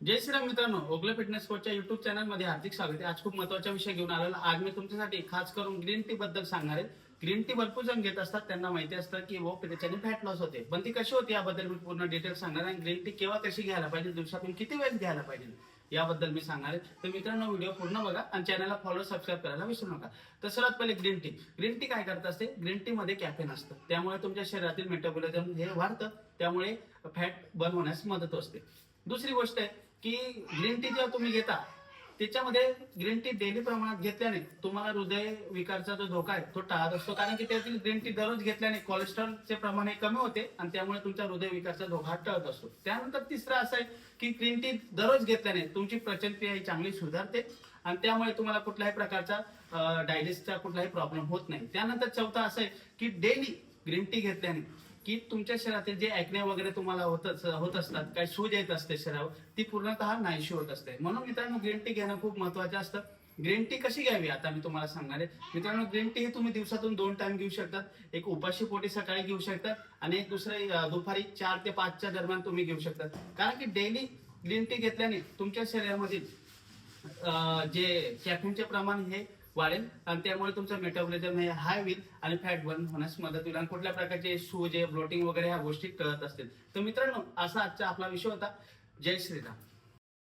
जय श्रीराम मित्रांनो ओगले फिटनेस कोचच्या युट्यूब चॅनलमध्ये हार्दिक स्वागत आहे. आज खूप महत्त्वाचा विषय घेऊन आलेला आज मी तुमच्यासाठी खास करून ग्रीन टी बद्दल सांगणार आहे. ग्रीन टी भरपूर जण घेत असतात. त्यांना माहिती असतं की वो त्याच्याने फॅट लॉस होते. पण ती कशी होती याबद्दल मी पूर्ण डिटेल सांगणार आणि ग्रीन टी केव्हा कशी घ्यायला पाहिजे दिवसातून किती वेळ घ्यायला पाहिजे याबद्दल मी सांगणार आहे. तर मित्रांनो व्हिडिओ पूर्ण बघा आणि चॅनलला फॉलो सबस्क्राईब करायला विसरू नका. तर सर्वात पहिले ग्रीन टी. ग्रीन टी काय करत असते? ग्रीन टी मध्ये कॅफेन असतं. त्यामुळे तुमच्या शरीरातील मेटाबॉलिझम हे वाढतं. त्यामुळे फॅट बर्न होण्यास मदत असते दुसरी गोष्ट आहे की ग्रीन टी जेव्हा तुम्ही घेता त्याच्यामध्ये ग्रीन टी डेली प्रमाणात घेतल्याने तुम्हाला हृदय विकारचा जो धोका आहे तो टाळत असतो. कारण की त्यातील ग्रीन टी दररोज घेतल्याने कोलेस्ट्रॉलचे प्रमाण हे कमी होते आणि त्यामुळे तुमच्या हृदय विकारचा धोका टळत असतो. त्यानंतर तिसरं असं आहे की ग्रीन टी दररोज घेतल्याने तुमची पचनक्रिया ही चांगली सुधारते आणि त्यामुळे तुम्हाला कुठल्याही प्रकारचा डायजेस्टचा कुठलाही प्रॉब्लेम होत नाही. त्यानंतर चौथा असं आहे की डेली ग्रीन टी घेतल्याने की तुमच्या शरीरातील जे ऍक्ने वगैरे तुम्हाला होत होत असतात काही सूज येत असते शरीरावर ती पूर्णतः नाहीशी होत असते. म्हणून मित्रांनो ग्रीन टी घेणं खूप महत्वाचं असतं. ग्रीन टी कशी घ्यावी? आता मी तुम्हाला सांगणार आहे. मित्रांनो ग्रीन टी ही तुम्ही दिवसातून दोन टाइम घेऊ शकतात एक उपाशी पोटी सकाळी घेऊ शकतात आणि एक दुसरे दुपारी चार ते पाचच्या दरम्यान तुम्ही घेऊ शकतात कारण की डेली ग्रीन टी घेतल्याने तुमच्या शरीरामधील जे कॅफिनचे प्रमाण हे वाढेल. आणि त्यामुळे तुमचं मेटाबॉलिझम हे हाय होईल आणि फॅट बर्न होण्यास मदत होईल. आणि कुठल्या प्रकारचे सूज ब्लोटिंग वगैरे ह्या गोष्टी कळत असतील. तर मित्रांनो असा आजचा आपला विषय होता. जय श्रीराम.